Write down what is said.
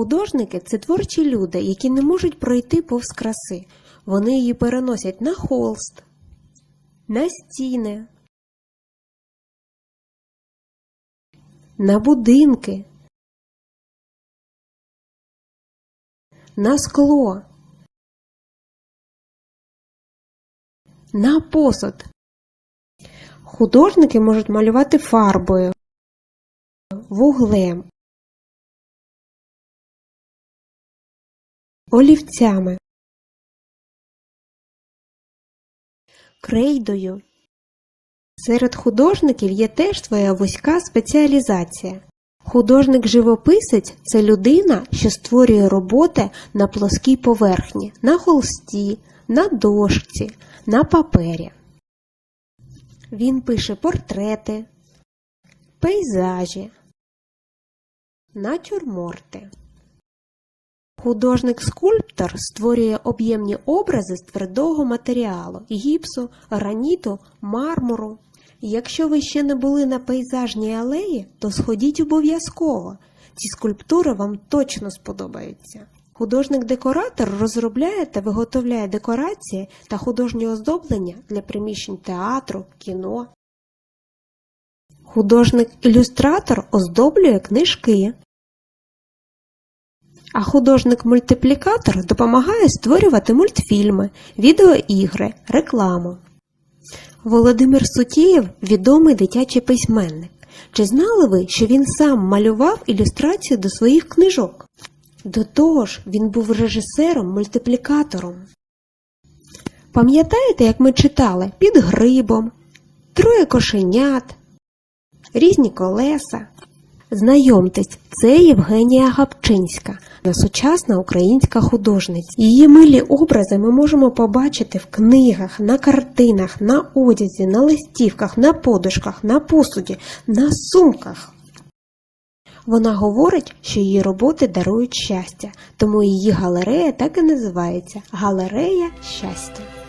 Художники це творчі люди, які не можуть пройти повз краси. Вони її переносять на холст, на стіни, на будинки, на скло, на посуд. Художники можуть малювати фарбою, вуглем, олівцями, крейдою. Серед художників є теж своя вузька спеціалізація. Художник-живописець це людина, що створює роботи на плоскій поверхні, на холсті, на дошці, на папері. Він пише портрети, пейзажі, натюрморти. Художник-скульптор створює об'ємні образи з твердого матеріалу гіпсу, граніту, мармуру. Якщо ви ще не були на пейзажній алеї, то сходіть обов'язково. Ці скульптури вам точно сподобаються. Художник-декоратор розробляє та виготовляє декорації та художні оздоблення для приміщень театру, кіно. Художник-ілюстратор оздоблює книжки. А художник-мультиплікатор допомагає створювати мультфільми, відеоігри, рекламу. Володимир Сутієв відомий дитячий письменник. Чи знали ви, що він сам малював ілюстрацію до своїх книжок? До того ж, він був режисером-мультиплікатором. Пам'ятаєте, як ми читали під грибом, троє кошенят, різні колеса? Знайомтесь, це Євгенія Гапчинська, сучасна українська художниця. Її милі образи ми можемо побачити в книгах, на картинах, на одязі, на листівках, на подушках, на посуді, на сумках. Вона говорить, що її роботи дарують щастя, тому її галерея так і називається Галерея щастя.